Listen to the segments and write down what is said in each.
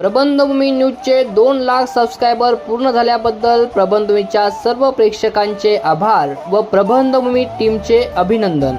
प्रबंधभूमी न्यूजचे दोन लाख सबस्क्रायबर पूर्ण झाल्याबद्दल प्रबंधभूमीच्या सर्व प्रेक्षकांचे आभार व प्रबंधभूमी टीमचे अभिनंदन.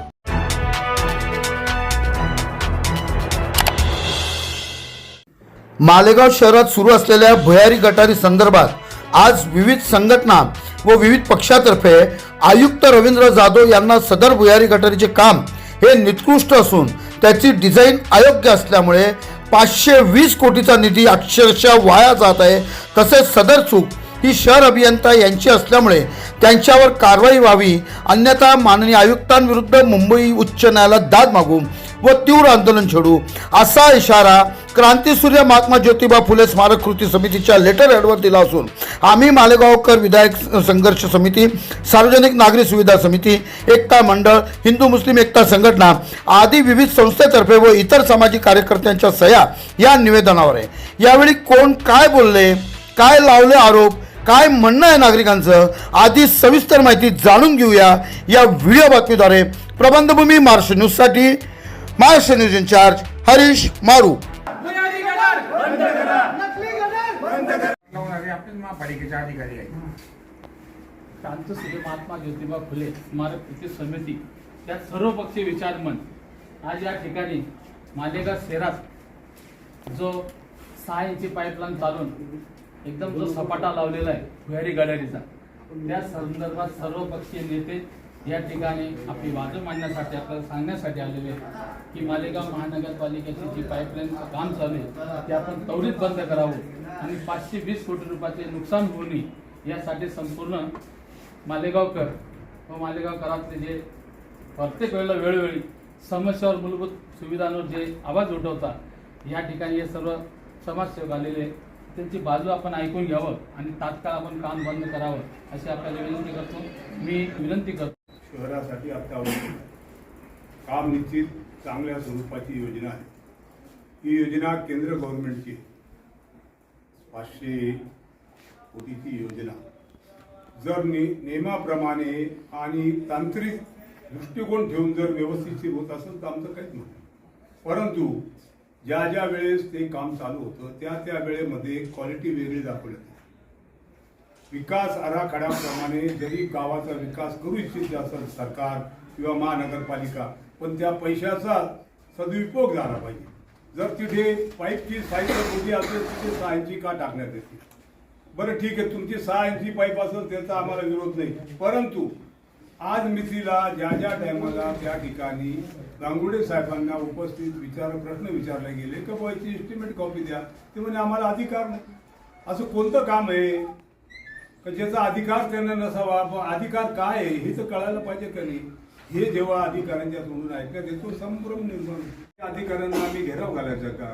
मालेगाव शहरात सुरू असलेल्या भुयारी गटारी संदर्भात आज विविध संघटना व विविध पक्षातर्फे आयुक्त रवींद्र जाधव यांना सदर भुयारी गटारीचे काम हे निकृष्ट असून त्याची डिझाईन अयोग्य असल्यामुळे पाचशे वीस कोटीचा निधी अक्षरशः वाया जात आहे. तसेच सदर चूक ही शहर अभियंता यांची असल्यामुळे त्यांच्यावर कारवाई व्हावी अन्यथा माननीय आयुक्तांविरुद्ध मुंबई उच्च न्यायालयात दाद मागू व तीव्र आंदोलन छेडू. असा इशारा क्रांतीसूर्य महात्मा ज्योतिबा फुले स्मारक कृती समितीच्या लेटर हेडवर दिला असून आम्ही मालेगावकर विधायक संघर्ष समिती सार्वजनिक नागरी सुविधा समिती एकता मंडळ हिंदू मुस्लिम एकता संघटना आदी विविध संस्थेतर्फे व इतर सामाजिक कार्यकर्त्यांच्या सह्या या निवेदनावर आहे. यावेळी कोण काय बोलले काय लावले आरोप काय म्हणणं आहे नागरिकांचं आधी सविस्तर माहिती जाणून घेऊया या व्हिडिओ बातमीद्वारे. प्रबंधभूमी महाराष्ट्र न्यूजसाठी महाराष्ट्र न्यूज इन्चार्ज हरीश मारू बुनियादी गटार बंद करा नकली गटार बंद करा लावणारे आपलेच महापालिकेचे अधिकारी आहेत. क्रांतीसूर्य महात्मा ज्योतिबा फुले स्मारक कृती समिती त्या सर्व पक्षी विचार मन आज या ठिकाणी मालेगाव शहरात जो सहा इंची पाईपलाईन चालून एकदम जो सपाटा लावलेला आहे भुयारी गडारीचा त्या संदर्भात सर्व पक्षीय नेते या ठिकाणी आपली बाजू मांडण्यासाठी आपल्याला सांगण्यासाठी आलेले आहेत की मालेगाव महानगरपालिकेची जी पाईपलाईन काम चालू आहे ते आपण त्वरित बंद करावं. आणि पाचशे वीस कोटी रुपयाचे नुकसान होऊ नये यासाठी संपूर्ण मालेगावकर व मालेगावकरातले जे प्रत्येक वेळेला वेळोवेळी समस्यावर मूलभूत सुविधांवर जे आवाज उठवतात या ठिकाणी हे सर्व समाजसेवक आलेले आहेत. त्यांची बाजू आपण ऐकून घ्यावं आणि तात्काळ आपण काम बंद करावं अशी आपल्याला विनंती करतो मी विनंती करतो शहरासाठी आता काम निश्चित चांगल्या स्वरूपाची योजना आहे ही योजना केंद्र गव्हर्नमेंटची आहे. पाचशे कोटीची योजना. जर नि नियमाप्रमाणे आणि तांत्रिक दृष्टिकोन ठेवून जर व्यवस्थित होत असेल तर आमचं काहीच म्हणणं नाही. परंतु ज्या ज्या वेळेस ते काम चालू होतं त्या त्या वेळेमध्ये क्वालिटी वेगळी दाखवली. जाते विकास आराखड्याप्रमाणे जरी गावाचा विकास करू इच्छित असेल सरकार किंवा महानगरपालिका पण त्या पैशाचा सदुपयोग झाला पाहिजे. जर तिथे पाईपची साईज मोठी असेल तिथे सहा इंची का टाकण्यात येते? बरं ठीक आहे. तुमची सहा इंची पाईप असेल त्याचा आम्हाला विरोध नाही. परंतु आज मितीला ज्या ज्या टायमाला त्या ठिकाणी गांगुडे साहेबांना उपस्थित विचार प्रश्न विचारले गेले की बुवा एस्टिमेट कॉपी द्या. ते म्हणजे आम्हाला अधिकार नाही. असं कोणतं काम आहे? का ज्याचा अधिकार त्यांना नसावा? पण अधिकार काय आहे? हे तर कळायला पाहिजे का नाही? हे जेव्हा अधिकाऱ्यांच्या तोंडून ऐकण्यात येतो संभ्रम निर्माण होतो. त्या अधिकाऱ्यांना आम्ही घेराव घालायचा का?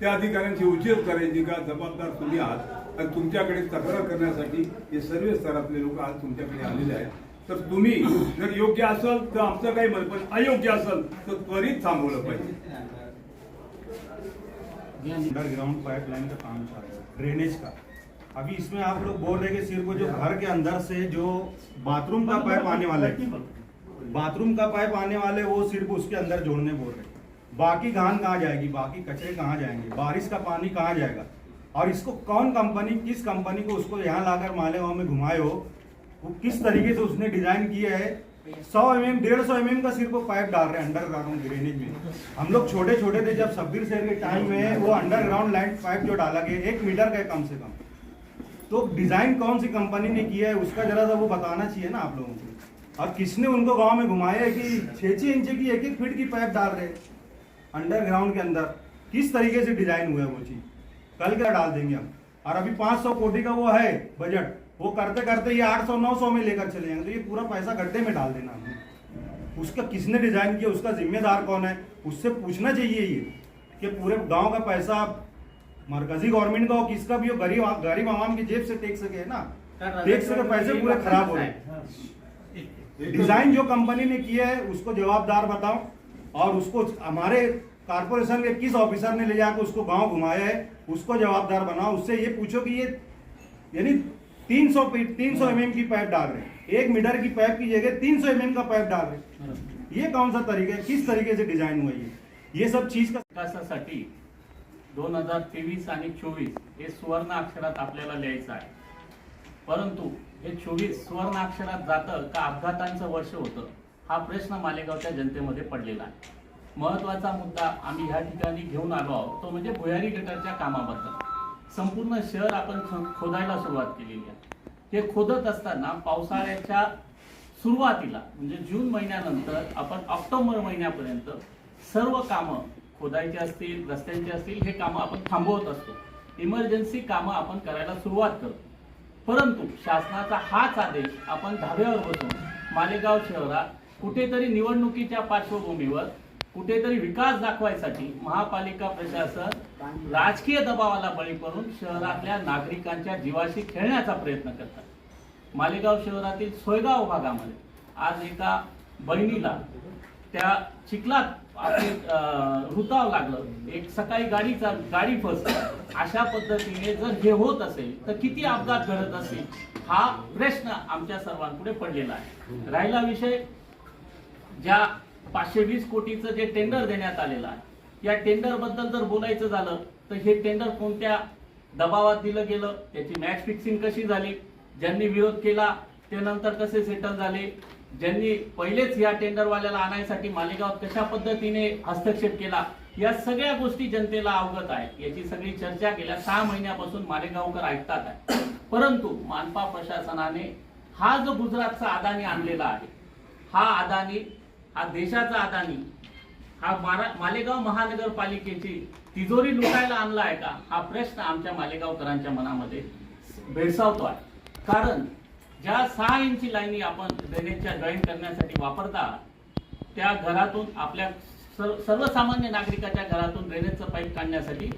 त्या अधिकाऱ्यांची उचल करायची का? जबाबदार तुम्ही आहात. आणि तुमच्याकडे तक्रार करण्यासाठी हे सर्व स्तरातले लोक आज तुमच्याकडे आलेले आहेत. तर तुम्ही जर योग्य असाल तर आमचं काही म्हणत पण अयोग्य असाल तर त्वरित थांबवलं पाहिजे. अंडरग्राउंड पाइपलाइन का काम चल रहा है ड्रेनेज का? अभी इसमें आप लोग बोल रहे हैं कि सिर्फ जो घर के अंदर से जो बाथरूम का पाइप आने वाला है। बाथरूम का पाइप आने वाले वो सिर्फ उसके अंदर जोड़ने बोल रहे हैं। बाकी घान कहाँ जाएगी? बाकी कचरे कहाँ जाएँगे? बारिश का पानी कहाँ जाएगा? और इसको कौन कंपनी किस कंपनी को उसको यहाँ लाकर मालेगांव में घुमाए हो? वो किस तरीके से उसने डिज़ाइन किया है? सौ एम एम डेढ़ सौ एम एम का सिर्फ़ पाइप डाल रहे हैं अंडरग्राउंड ड्रेनेज में। हम लोग छोटे छोटे थे जब सब्बीर शहर के टाइम में वो अंडरग्राउंड लाइन पाइप जो डाला गया, एक मीटर का कम से कम। तो डिज़ाइन कौन सी कंपनी ने किया है, उसका जरा सा वो बताना चाहिए ना आप लोगों को। और किसने उनको गाँव में घुमाया है कि छः छः इंच की एक एक फीट की पाइप डाल रहे हैं? अंडरग्राउंड के अंदर किस तरीके से डिज़ाइन हुआ है वो चीज़? कल क्या डाल देंगे हम? और अभी 500 कोटी का वो है बजट वो करते करते ये 800 900 में लेकर चले जाएँगे। तो ये पूरा पैसा गड्ढे में डाल देना हमने। उसका किसने डिज़ाइन किया उसका जिम्मेदार कौन है? उससे पूछना चाहिए ये कि पूरे गाँव का पैसा मरकजी गवर्नमेंट का हो किसका भी हो गरीब गरीब आवाम की जेब से टेक सके है ना? टेक सके पैसे पूरे खराब हो रहे डिज़ाइन जो कंपनी ने किया है उसको जवाबदार बताओ। और उसको हमारे कारपोरेशन के किस ऑफिसर ने ले जाकर उसको गांव घुमाया है उसको जवाबदार बनाओ उससे ये पूछो कि ये यानी 300 सौ तीन सौ एम की पाइप डाल रहे एक मीटर की पाइप की जगह 300 एम का पाइप डाल रहे ये कौन सा तरीका है? किस तरीके से डिजाइन हुआ ये? ये सब चीज का विकासासाठी दोन हजार तेवीस आणि चोवीस हे सुवर्ण अक्षरात आपल्याला लिहायचं आहे. परंतु हे चोवीस सुवर्ण अक्षरात जातं का अपघातांचं वर्ष होतं? हा प्रश्न मालेगावच्या जनतेमध्ये पडलेला आहे. महत्त्वाचा मुद्दा आम्ही ह्या ठिकाणी घेऊन आलो आहोत तो म्हणजे भुयारी गटारच्या कामाबद्दल. संपूर्ण शहर आपण खोदायला सुरुवात केलेली आहे. हे खोदत असताना पावसाळ्याच्या सुरुवातीला म्हणजे जून महिन्यानंतर आपण ऑक्टोबर महिन्यापर्यंत सर्व कामं खोदायची असतील रस्त्यांची असतील हे कामं आपण थांबवत असतो. इमर्जन्सी कामं आपण करायला सुरुवात करतो. परंतु शासनाचा हाच आदेश आपण धाब्यावर बसून मालेगाव शहरात कुठेतरी निवडणुकीच्या पार्श्वभूमीवर कुठेतरी विकास दाखवायसाठी महापालिका प्रशासन राजकीय दबावाला बळी पडून शहरातल्या नागरिकांच्या जीवाशी खेळण्याचा प्रयत्न करतात. मालेगाव शहरातील सोयगाव भागामध्ये आज एका बहिणीला त्या चिखलात आपले रुताव लागलं. एक सकाळी गाडीचा गाडी फसली. अशा पद्धतीने जर हे होत असेल तर किती अपघात घडत असेल हा प्रश्न आमच्या सर्वांपुढे पडलेला आहे. राहिला विषय ज्या पाचशे वीस कोटीचं जे टेंडर देण्यात आलेलं आहे या टेंडरबद्दल जर बोलायचं झालं तर हे टेंडर कोणत्या दबावात दिलं गेलं त्याची मॅच फिक्सिंग कशी झाली ज्यांनी विरोध केला ते नंतर कसे सेटल झाले ज्यांनी पहिलेच या टेंडरवाल्याला आणायसाठी मालेगावात कशा पद्धतीने हस्तक्षेप केला या सगळ्या गोष्टी जनतेला अवगत आहेत. याची सगळी चर्चा गेल्या सहा महिन्यापासून मालेगावकर ऐकतात आहे परंतु मानपा प्रशासनाने हा जो गुजरातचा अदानी आणलेला आहे हा अदानी हा देशाचा अदानी हा मारा मालेगाव महानगरपालिकेची तिजोरी लुटायला आणला आहे का? हा प्रश्न आमच्या मालेगावकरांच्या मनामध्ये भेडसावतो आहे. कारण ज्या सहा इंची लाईनी आपण ड्रेनेजच्या जॉईन करण्यासाठी वापरता त्या घरातून आपल्या सर्व सर्वसामान्य नागरिकाच्या घरातून ड्रेनेजचं पाईप काढण्यासाठी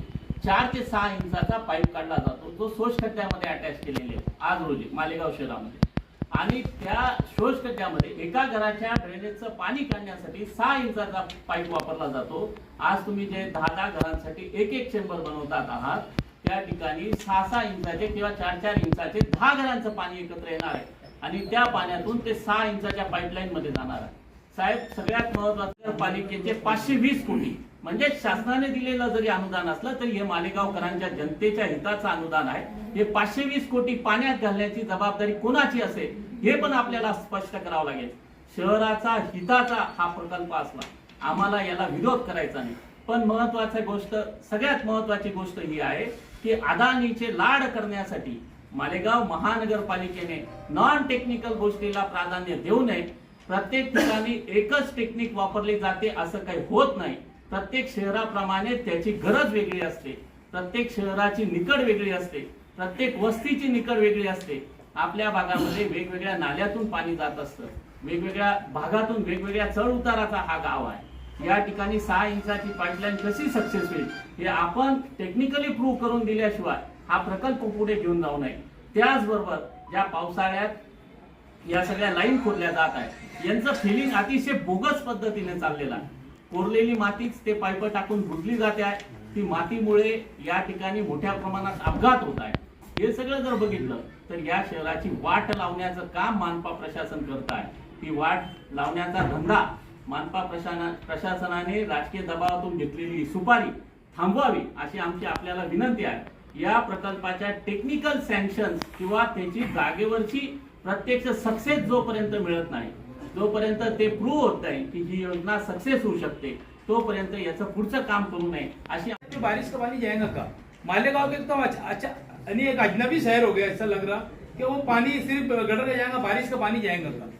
चार ते सहा इंचाचा पाईप काढला जातो जो सोशखड्ड्यामध्ये अटॅच केलेले आहे. आज रोजी मालेगाव शहरामध्ये. आणि त्या शोषकट्यामध्ये एका घराच्या ड्रेनेजचं पाणी काढण्यासाठी सहा इंचाचा पाईप वापरला जातो. आज तुम्ही जे दहा दहा घरांसाठी एक एक चेंबर बनवतात आहात त्या ठिकाणी सहा सहा इंचाचे किंवा चार चार इंचाचे दहा घरांचं पाणी एकत्र येणार आहे. आणि त्या पाण्यातून ते सहा इंचाच्या पाईपलाईन मध्ये जाणार आहे. साहेब सगळ्यात महत्वाचं पालिकेचे पाचशे वीस कोटी. म्हणजे शासनाने दिलेलं जरी अनुदान असलं तरी हे मालेगावकरांच्या जनतेच्या हिताचं अनुदान आहे. हे पाचशे वीस कोटी पाण्यात घालण्याची जबाबदारी कोणाची असेल हे पण आपल्याला स्पष्ट करावं लागेल. शहराचा हिताचा हा प्रकल्प असला आम्हाला याला विरोध करायचा नाही. पण महत्वाची गोष्ट सगळ्यात महत्वाची गोष्ट ही आहे की अदानीचे लाड करण्यासाठी मालेगाव महानगरपालिकेने नॉन टेक्निकल गोष्टीला प्राधान्य देऊ नये. प्रत्येक ठिकाणी एकच टेक्निक वापरली जाते असं काही होत नाही. प्रत्येक शहराप्रमाणे त्याची गरज वेगळी असते. प्रत्येक शहराची निकड वेगळी असते. प्रत्येक वस्तीची निकड वेगळी असते. आपल्या भागामध्ये वेगवेगळ्या नाल्यातून पाणी जात असतं. वेगवेगळ्या भागातून वेगवेगळ्या चढ उताराचा हा गाव आहे. या ठिकाणी सहा इंचाची पाईपलाईन कशी सक्सेस होईल हे आपण टेक्निकली प्रूव्ह करून दिल्याशिवाय हा प्रकल्प पुढे घेऊन जाऊ नये. त्याचबरोबर ज्या पावसाळ्यात या सगळ्या लाईन खोदल्या जात आहेत यांचं फिलिंग अतिशय बोगस पद्धतीने चाललेलं आहे. कोरलेली मातीच ते पाईप टाकून बुजली जाते आहे. ती मातीमुळे या ठिकाणी मोठ्या प्रमाणात अपघात होत आहे. हे सगळं जर बघितलं तर या शहराची वाट लावण्याचं काम मानपा प्रशासन करत आहे. ती वाट लावण्याचा धंदा मानपा प्रशाना प्रशासनाने राजकीय दबावातून घेतलेली सुपारी थांबवावी अशी आमची आपल्याला विनंती आहे. या प्रकल्पाच्या टेक्निकल सँक्शन किंवा त्याची जागेवरची प्रत्यक्ष सक्सेस जोपर्यंत मिळत नाही जोपर्यंत ते प्रूव्ह होत नाही की ही योजना सक्सेस होऊ शकते तोपर्यंत याचं पुढचं काम करू नये अशी बारिश का पानी जाएगा का मालेगांव के एकदम अच्छा अच्छा यानी एक अजनबी शहर हो गया ऐसा लग रहा कि वो पानी सिर्फ गटर का जाएगा बारिश का पानी जाएगा का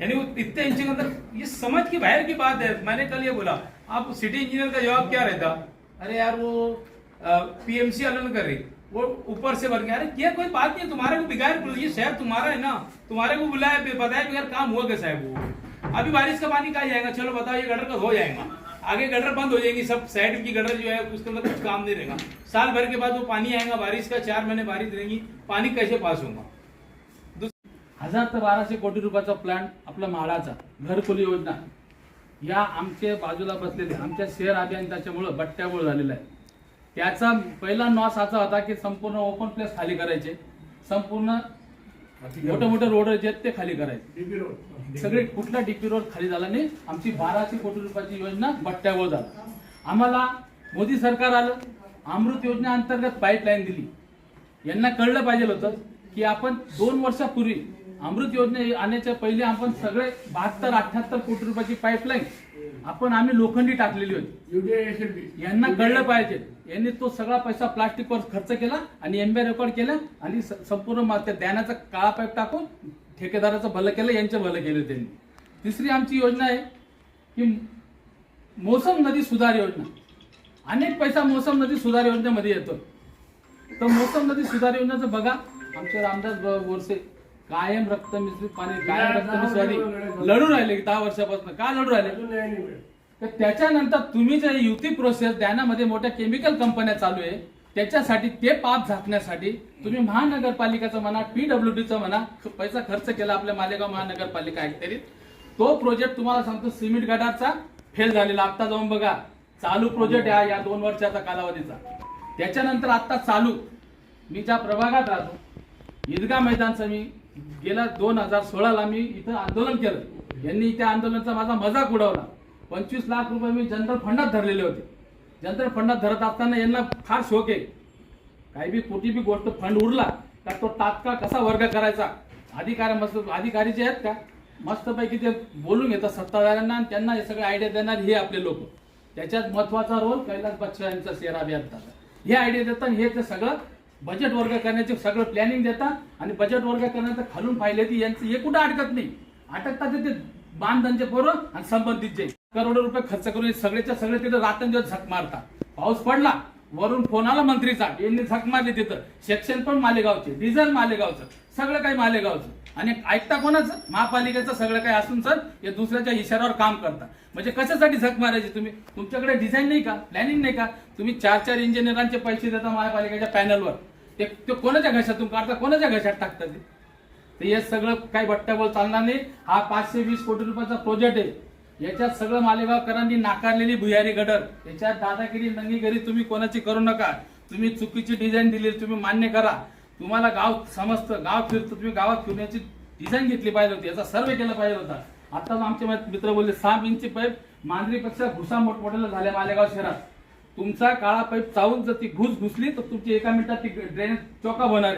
यानी वो इतने इंच के अंदर ये समझ की बाहर की बात है मैंने कल ये बोला आप सिटी इंजीनियर का जवाब क्या रहता? अरे यार वो पीएमसी आलन कर रही। वो ऊपर से भर गया। अरे ये कोई बात नहीं तुम्हारे को बिगाड़ ये शहर तुम्हारा है ना। तुम्हारे को बुलाया बताया बगैर काम हुआ क्या साहब वो। अभी बारिश का पानी कहा जाएगा? चलो बताओ ये गटर का हो जाएगा। आगे गटर बंद हो जाएगी सब साइड की गटर जो है उसके अंदर कुछ काम नहीं रहेगा। साल भर के बाद वो पानी आएगा बारिश का चार महीने बारिश रहेगी पानी कैसे पास होगा? हजार ते बाराशे कोटी रुपयाचा प्लॅन आपला माळाचा घरकुल योजना. या आमच्या बाजूला बसलेले आमच्या शहर अभियंत्याच्यामुळं बट्ट्यामुळे झालेला आहे. त्याचा पहिला नॉस असा होता की संपूर्ण ओपन प्लेस खाली करायचे. संपूर्ण मोठे मोठे रोड जे आहेत ते खाली करायचे. सगळे कुठला डीपी रोड खाली झाला नाही. आमची बाराशे कोटी रुपयाची योजना बट्ट्यावर झाला. आम्हाला मोदी सरकार आलं. अमृत योजना अंतर्गत पाईपलाईन दिली. यांना कळलं पाहिजे होतं की आपण दोन वर्षापूर्वी अमृत योजने आणण्याच्या पहिले आपण सगळे बहात्तर अठ्याहत्तर कोटी रुपयाची पाईपलाईन आपण आम्ही लोखंडी टाकलेली होती. यांना कळलं पाहिजे. यांनी तो सगळा पैसा प्लास्टिकवर खर्च केला आणि एमबी रेकॉर्ड केला आणि संपूर्ण द्यानाचा काळा पाईप टाकून ठेकेदाराचं भलं केलं यांचं भलं केलं त्यांनी. तिसरी आमची योजना आहे की मोसम नदी सुधार योजना. अनेक पैसा मोसम नदी सुधार योजनेमध्ये येतो. तर मोसम नदी सुधार योजनेचं बघा. आमचे रामदास बोरसे कायम रक्त मिश्रित पाणी कायम रक्त मिश्रित लढू राहिले दहा वर्षापासून. का लढू राहिले? तर त्याच्यानंतर तुम्ही जे युती प्रोसेस द्यानामध्ये मोठ्या केमिकल कंपन्या चालू आहे त्याच्यासाठी ते पाप झाकण्यासाठी तुम्ही महानगरपालिकेचं म्हणा पीडब्ल्यूडीचं म्हणा पैसा खर्च केला आपल्या मालेगाव महानगरपालिका ऍक्टरीत तो प्रोजेक्ट तुम्हाला सांगतो सिमेंट गटारचा फेल झालेला. आता जाऊन बघा चालू प्रोजेक्ट आहे या दोन वर्षाचा कालावधीचा. त्याच्यानंतर आता चालू. मी ज्या प्रभागात राहतो ईदगाह मैदानचं मी गेल्या दोन हजार सोळाला मी इथं आंदोलन केलं. यांनी त्या आंदोलनाचा माझा मजाक उडवला. पंचवीस लाख रुपये मी जनरल फंडात धरलेले होते. जनरल फंडात धरत असताना यांना फार शोक आहे. काही बी कुठली बी गोष्ट फंड उरला तर तो तात्काळ कसा वर्ग करायचा? अधिकारी मस्त अधिकारी जे आहेत का? मस्तपैकी ते बोलून घेतात सत्ताधाऱ्यांना आणि त्यांना हे सगळे आयडिया देणार हे आपले लोक. त्याच्यात महत्त्वाचा रोल कैलास बच्चा यांचा शेअर अभियंताचा हे आयडिया देतात हे ते सगळं बजेट वर्ग करण्याचे सगळं प्लॅनिंग देतात आणि बजेट वर्ग करण्याचं खालून पाहिले ती यांचं हे कुठं अडकत नाही. अटकतात ते- ते पोरं आणि संबंधित जे करोडो रुपये खर्च करून हे सगळेच्या सगळे तिथं रात्रंदिवस झक मारतात. पाऊस पडला वरून फोन आला मंत्रीचा. यांनी झक मारली तिथं. सेक्शन पण मालेगावचे डिझेल मालेगावचं सगळं काही मालेगावचं. आणि ऐकता कोणाचं? महापालिकेचं सगळं काही असून सर हे दुसऱ्याच्या इशाऱ्यावर काम करता म्हणजे कशासाठी झक मारायची तुम्ही? तुमच्याकडे डिझाईन नाही का? प्लॅनिंग नाही का? तुम्ही चार चार इंजिनियरांचे पैसे देता महापालिकेच्या पॅनलवर ते ते कोणाच्या घशातून काढता कोणाच्या घशात टाकता ते? तर हे सगळं काही बट्ट्याबोल चालणार नाही. हा पाचशे वीस कोटी रुपयाचा प्रोजेक्ट आहे. याच्यात सगळं मालेगावकरांनी नाकारलेली भुयारी गडर याच्यात दादागिरी नंगीगिरी तुम्ही कोणाची करू नका. तुम्ही चुकीची डिझाईन दिली तुम्ही मान्य करा. तुम्हाला गाव समजतं. गाव फिरतं. तुम्ही गावात फिरण्याची डिझाईन घेतली पाहिजे होती. याचा सर्वे केला पाहिजे होता. आता आमचे मित्र बोलले सहा इंची पाईप मांजरीपेक्षा घुसा मोठमोठ्याला झाल्या मालेगाव शहरात. तुमचा काळा पाईप चावून जर ती घुस घुसली तर तुमची एका मिनिटात ती ड्रेनेज चोका होणार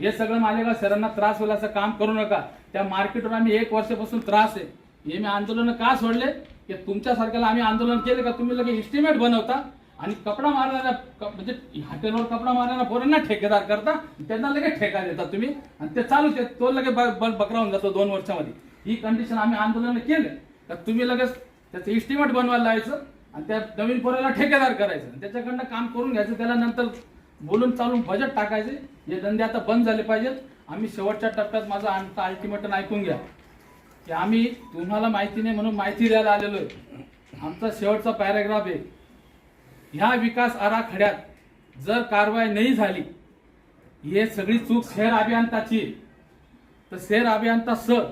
हे सगळं मालेगाव सरांना त्रास होईल असं काम करू नका. त्या मार्केटवर आम्ही एक वर्षापासून त्रास आहे. हे मी आंदोलन का सोडले? की तुमच्यासारख्याला आम्ही आंदोलन केले का? तुम्ही लगेच इस्टिमेट बनवता. आणि कपडा मारणाऱ्या म्हणजे हॉटेलवर कपडा मारणाऱ्या पोरांना ठेकेदार करता. त्यांना लगेच ठेका देता तुम्ही. आणि ते चालूच आहे तो लगेच ब- ब- बकरावून जातो दोन वर्षामध्ये. ही कंडिशन आम्ही आंदोलन केलं. तर तुम्ही लगेच त्याचं इस्टिमेट बनवायला लावायचं. आणि त्या नवीन पोराला ठेकेदार करायचं. आणि त्याच्याकडनं काम करून घ्यायचं त्याला नंतर बोलून चालून बजेट टाकायचे. हे धंदे आता बंद झाले पाहिजेत. आम्ही शेवटच्या टप्प्यात माझा अल्टिमेटम ऐकून घ्या. की आम्ही तुम्हाला माहिती नाही म्हणून माहिती द्यायला आलेलो आहे. आमचा शेवटचा पॅराग्राफ आहे. ह्या विकास आराखड्यात जर कारवाई नाही झाली हे सगळी चूक शहर अभियंताची तर शहर अभियंता सर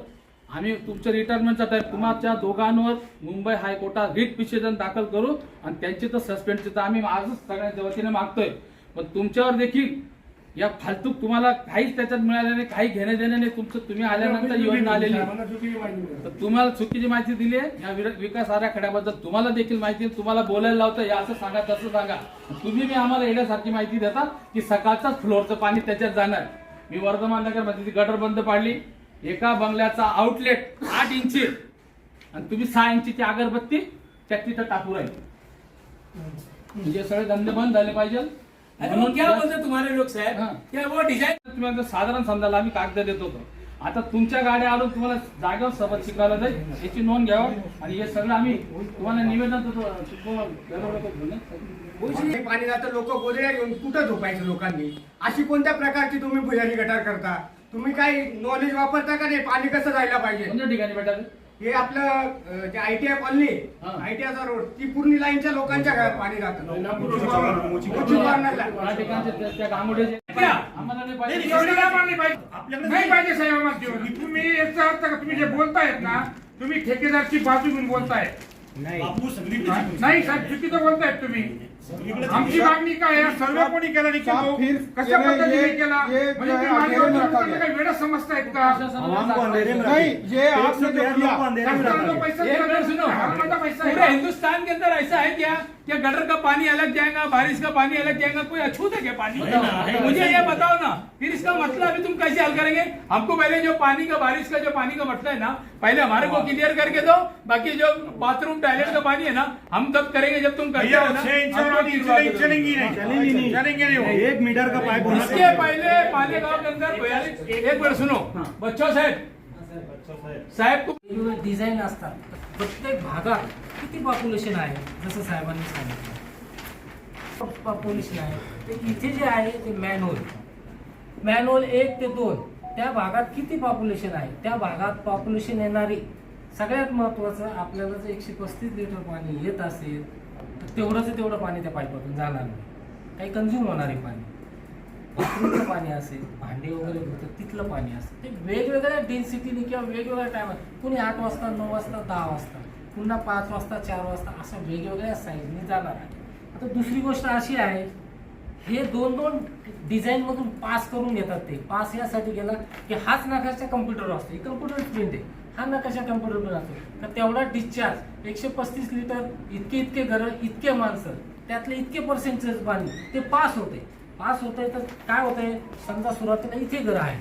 आम्ही तुमच्या रिटायरमेंटचा टाईम तुमच्या दोघांवर मुंबई हायकोर्टात रिट पिटिशन दाखल करू आणि त्यांची तर सस्पेंडची तर आम्ही आजच सगळ्यांच्या वतीने मागतोय. पण तुमच्यावर देखील या फालतूक तुम्हाला काहीच त्याच्यात मिळालं नाही काही घेणे देणे नाही. तुमचं तुम्ही आल्यानंतर योजना आलेली. तर तुम्हाला चुकीची माहिती दिली आहे. या विकास आराखड्याबद्दल तुम्हाला देखील माहिती तुम्हाला बोलायला लावतं या असं सांगा तसं सांगा. तुम्ही मी आम्हाला येण्यासारखी माहिती देता की सकाळचाच फ्लोअरचं पाणी त्याच्यात जाणार. मी वर्धमान नगरमध्ये ती गटर बंद पाडली. एका बंगल्याचा आउटलेट आठ इंची आणि तुम्ही सहा इंचीची अगरबत्ती त्या तिथं टाकू राहील. म्हणजे सगळे धंदे बंद झाले पाहिजे. अरे वो क्या बोलते तुम्हारे लोग हाँ। साहब क्या वो डिजाइन तुम्ही आता साधारण समजायला आम्ही कागद देत होतो. आता तुमच्या गाड्या आणून तुम्हाला जागेवर सबक शिकवायला जाईल. याची नोंद घ्यावं. आणि हे सगळं आम्ही तुम्हाला निवेदन देतो. तुम्हाला बरोबर ना? पाणी जातं लोक गोदड्या घेऊन कुठं झोपायचं लोकांनी? अशी कोणत्या प्रकारची तुम्ही भुयारी गटार करता? तुम्ही काही नॉलेज वापरता का नाही? पाणी कसं जायला पाहिजे? कोणत्या ठिकाणी बेटा हे आपलं जे आयटीआय कॉलनी हा. आयटीआयचा रोड ती पूर्ण लाईनच्या लोकांच्या घरात पाणी जातं. त्या ठिकाणचे त्या- त्या गामोड्याचे क्या? आम्हाला नाही पाहिजे. एवढं काय मानले पाहिजे. नाही पाहिजे साहेब आम्हाला तेवढं. तुम्ही याचा अर्थ का? तुम्ही जे बोलतायत ना तुम्ही ठेकेदारची बाजू घेऊन बोलताय बापू सगळी नाही साहेब चुकीचं बोलतायत तुम्ही. आमची मागणी काय आहे? सर्वे कोणी केला नाही साफ केलो फिर कशा केले, पद्धतीने केला? म्हणजे है वेळ समजतायत का? हमको अंधेरे में नहीं. ये. आपने जो किया शासनाला पैसा एक दिला मिनट सुनो. हा माझा पैसा आहे पूरे का? हिंदुस्तान के अंदर ऐसा है क्या? कि गटर का पानी अलग जाएगा बारिश का पानी अलग जाएगा कोई अछूत है क्या पानी? मुझे ये बताओ ना फिर इसका मतलब अभी तुम कैसे हल करेंगे? हमको पहले जो पानी का बारिश का जो पानी का मसला है ना पहले हमारे को क्लियर करके दो बाकी जो बाथरूम टॉयलेट का पानी है ना हम तब करेंगे जब तुम करते भैया हो ना। एक मीटर का पाइप होना इसके चाहिए। पहले मालेगांव के अंदर बयालीस एक मिनट सुनो। बच्चों साहेब। साहेब को डिझाईन असतात प्रत्येक भागात किती पॉप्युलेशन आहे जसं साहेबांनी सांगितलं. पॉप्युलेशन आहे. ते इथे जे आहे ते मॅनहोल मॅनहोल एक ते दोन त्या भागात किती पॉप्युलेशन आहे? त्या भागात पॉप्युलेशन येणारी सगळ्यात महत्वाचं आपल्याला जर एकशे पस्तीस लिटर पाणी येत असेल तर तेवढंच तेवढं पाणी त्या पाईपातून जाणार नाही. काही कन्झ्युम होणारे पाणी. बाथरूमचं पाणी असेल भांडे वगैरे धुतं तिथलं पाणी असेल. ते वेगवेगळ्या डेन्सिटीने किंवा वेगवेगळ्या टायमात कुणी आठ वाजता नऊ वाजता दहा वाजता पुन्हा पाच वाजता चार वाजता असं वेगवेगळ्या साईजने जाणार आहे. आता दुसरी गोष्ट अशी आहे हे दोन दोन डिझाईनमधून पास करून घेतात ते. पास यासाठी गेला की हाच नकाशा कम्प्युटर असतो. कम्प्युटर प्रिंट आहे. हा नकाशा कम्प्युटर असतो. तर तेवढा डिस्चार्ज एकशे पस्तीस लिटर इतके इतके घरं इतके माणसं त्यातले इतके पर्सेंटेज पाणी ते पास होते. पास होतंय तर काय होतंय? समजा सुरुवातीला इथे घर आहे.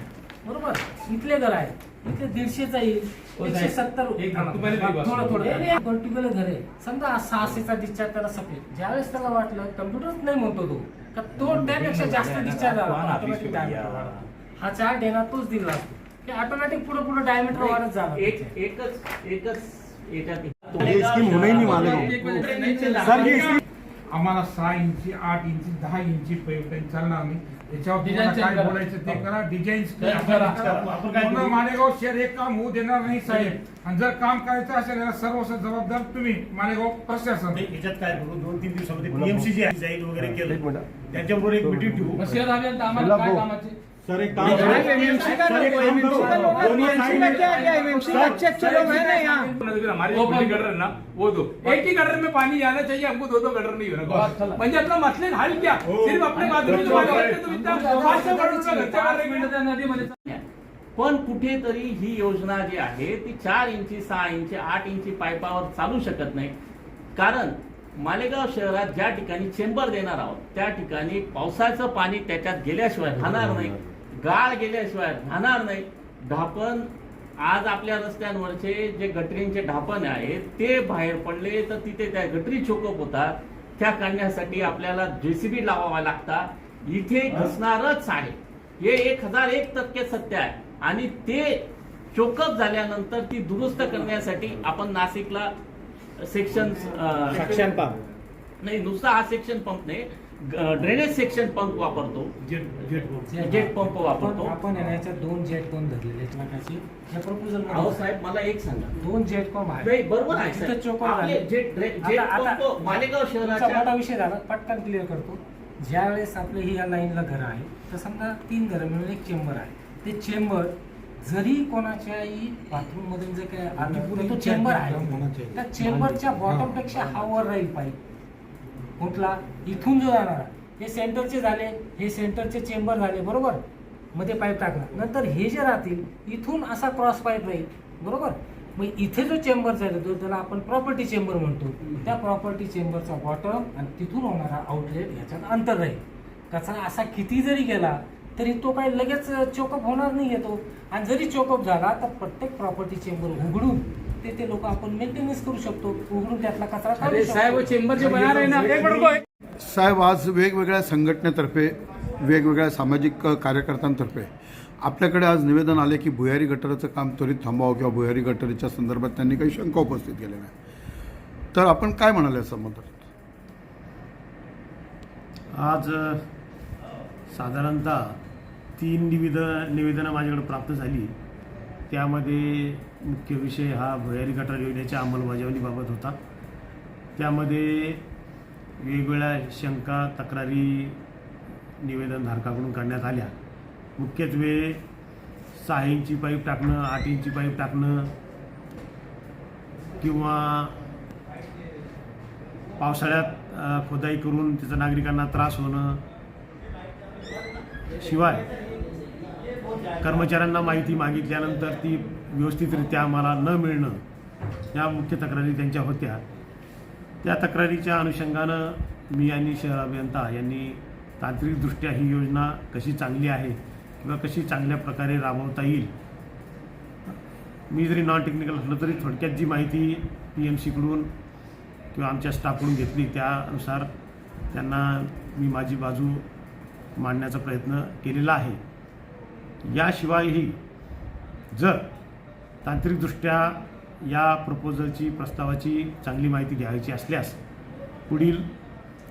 बरोबर? इथले घर आहे. इथे दीडशेचा येईल. एकशे सत्तर एक. थोडं थोडं. पर्टिक्युलर घर आहे. समजा सहाशेचा डिस्चार्ज त्याला सपेल ज्यावेळेस त्याला वाटलं कम्प्युटरच नाही म्हणतो तो. का तो त्यापेक्षा जास्त डिस्चार्ज ऑटोमॅटिक हा चार्ट आहे ना तोच दिला असतो. की ऑटोमॅटिक पुढे पुढे डायमीटर वाढत जाणार. एक एकच एकच स्कीम नाही मालेगाव सर आम्हाला सहा इंची आठ इंची दहा इंची पाईपलाईन चालणार नाही. याच्यावर डिझाईन तुम्हाला काय. बोलायचं ते करा. डिझाईन करा. आपण काय करू? मालेगाव शहर हे काम होऊ देणार नाही साहेब. आणि जर काम करायचं असेल याला सर्व जबाबदार तुम्ही मालेगाव प्रशासन. याच्यात काय करू? दोन तीन दिवसामध्ये पीएमसी जी डिझाईन वगैरे केलं. त्यांच्याबरोबर एक मिटिंग ठेवू. मग शहर अभियंता आम्हाला काय कामाचे? सर एक काम करो. सर एक काम करो. दोनों साइड में हमारे जो खुली गटर है ना वो दो। एक ही गटर में पानी जाना चाहिए हमको दो दो गटर नहीं होना। म्हणजे आपला मसले हल क्या। सिर्फ अपने बाथरूम हैं. पण कुठेतरी ही योजना जी आहे ती चार इंची सहा इंची आठ इंची पाईपावर चालू शकत नाही. कारण मालेगाव शहरात ज्या ठिकाणी चेंबर देणार आहोत त्या ठिकाणी पावसाचं पाणी त्याच्यात गेल्याशिवाय राहणार नाही. गाळ गेल्याशिवाय राहणार नाही. ढापण आज आपल्या रस्त्यांवरचे जे गटरींचे ढापण आहेत ते बाहेर पडले तर तिथे त्या गटरी चोकप होतात. त्या काढण्यासाठी आपल्याला जेसीबी लावावा लागतात इथे घसणारच आहे. हे एक हजार एक टक्के सत्य आहे. आणि ते चोकअप झाल्यानंतर ती दुरुस्त करण्यासाठी आपण नाशिकला सेक्शन नाही नुसता हा सेक्शन पंप नाही. ड्रेनेज सेक्शन पंप वापरतो. जेट पंप वापरतो. आपण याच्यात दोन जेट पंप धरलेले या प्रपोजल अहो साहेब मला एक सांगा. दोन जेट पंप आहे नाही बरोबर आहे तिथं झाले. जेट जेट पंप मालेगाव मोठा शहराच्या विषय झाला. पटकन क्लिअर करतो. ज्यावेळेस आपले ही या लाईनला घर आहे तर समजा तीन घरं मिळून एक चेंबर आहे. ते चेंबर जरी कोणाच्याही बाथरूम मधून जे काय आलं तर तो चेंबर आहे. त्या चेंबरच्या बॉटमपेक्षा हा वर राहील पाईप. कुठला? इथून जो जाणार हे सेंटरचे झाले हे सेंटरचे चेंबर झाले बरोबर? मध्ये पाईप टाकला नंतर हे जे राहतील इथून असा क्रॉस पाईप राहील बरोबर? मग इथे जो चेंबर चालतो त्याला आपण प्रॉपर्टी चेंबर म्हणतो त्या प्रॉपर्टी चेंबरचा बॉटम आणि तिथून होणारा आउटलेट याच्यात अंतर राहील. कचरा असा किती जरी गेला तरी तो काही लगेच चोकअप होणार नाही येतो आणि जरी चोकअप झाला तर प्रत्येक प्रॉपर्टी चेंबर उघडून ते ते लोक आपण मेंटेनन्स करू शकतो उघडून त्यातला कचरा काढू साहब शकतो. चेंबर जो बना रहे हैं ना एक मिनट रुको. साहेब आज वेगवेगळ्या संघटनेतर्फे वेगवेगळ्या सामाजिक कार्यकर्त्यांतर्फे आपल्याकडे आज निवेदन आले की भुयारी गटाराचं काम त्वरित थांबावं किंवा भुयारी गटारीच्या संदर्भात त्यांनी काही शंका उपस्थित केलेल्या आहे तर आपण काय म्हणाले या संबंधात? आज अ, साधारणतः तीन निवेदन निवेदनं माझ्याकडे प्राप्त झाली. त्यामध्ये मुख्य विषय हा भुयारी गटार योजनेच्या अंमलबजावणीबाबत होता. त्यामध्ये वेगवेगळ्या शंका तक्रारी निवेदनधारकाकडून करण्यात आल्या. मुख्यत्वे सहा इंची पाईप टाकणं आठ इंची पाईप टाकणं किंवा पावसाळ्यात खोदाई करून त्याचा नागरिकांना त्रास होणं शिवाय कर्मचाऱ्यांना माहिती मागितल्यानंतर ती व्यवस्थितरित्या आम्हाला न मिळणं या मुख्य तक्रारी त्यांच्या होत्या. त्या तक्रारीच्या अनुषंगानं मी आणि शहर अभियंता यांनी तांत्रिकदृष्ट्या ही योजना कशी चांगली आहे किंवा कशी चांगल्या प्रकारे राबवता येईल मी जरी नॉन टेक्निकल असलो तरी थोडक्यात जी माहिती पी एम सीकडून किंवा आमच्या स्टाफकडून घेतली त्यानुसार त्यांना मी माझी बाजू मांडण्याचा प्रयत्न केलेला आहे. याशिवायही जर तांत्रिकदृष्ट्या या प्रपोजलची प्रस्तावाची चांगली माहिती घ्यायची असल्यास पुढील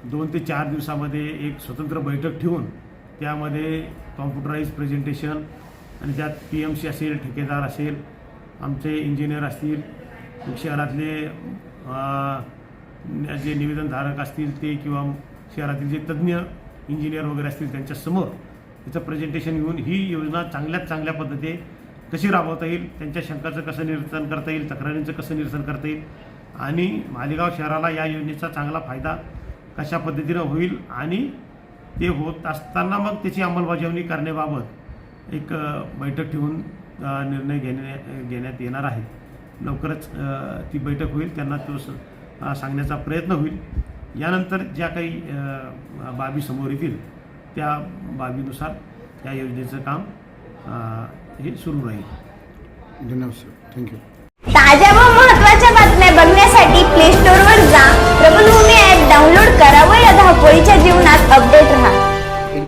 दोन ते चार दिवसामध्ये एक स्वतंत्र बैठक ठेवून त्यामध्ये कॉम्प्युटराईज प्रेझेंटेशन आणि त्यात पी एम सी असेल ठेकेदार असेल आमचे इंजिनियर असतील शहरातले जे निवेदनधारक असतील ते किंवा शहरातील जे तज्ज्ञ इंजिनियर वगैरे असतील त्यांच्यासमोर त्याचं प्रेझेंटेशन घेऊन ही योजना चांगल्यात चांगल्या पद्धतीने कशी राबवता येईल त्यांच्या शंकाचं कसं निरसन करता येईल तक्रारींचं कसं निरसन करता येईल आणि मालेगाव शहराला या योजनेचा चांगला फायदा कशा पद्धतीनं होईल आणि ते होत असताना मग त्याची अंमलबजावणी करण्याबाबत एक बैठक ठेवून निर्णय घेण्या घेण्यात येणार आहे. लवकरच ती बैठक होईल त्यांना तो स- सांगण्याचा प्रयत्न होईल. यानंतर ज्या काही बाबी समोर येतील त्या बाबीनुसार या योजनेचं काम हे सुरू राहील. धन्यवाद सर थँक्यू ताज्या व महत्त्वाच्या बातम्या बघण्यासाठी प्ले स्टोअरवर जा. प्रबलभूमी ॲप डाउनलोड करा व या धावपळीच्या जीवनात अपडेट राहा.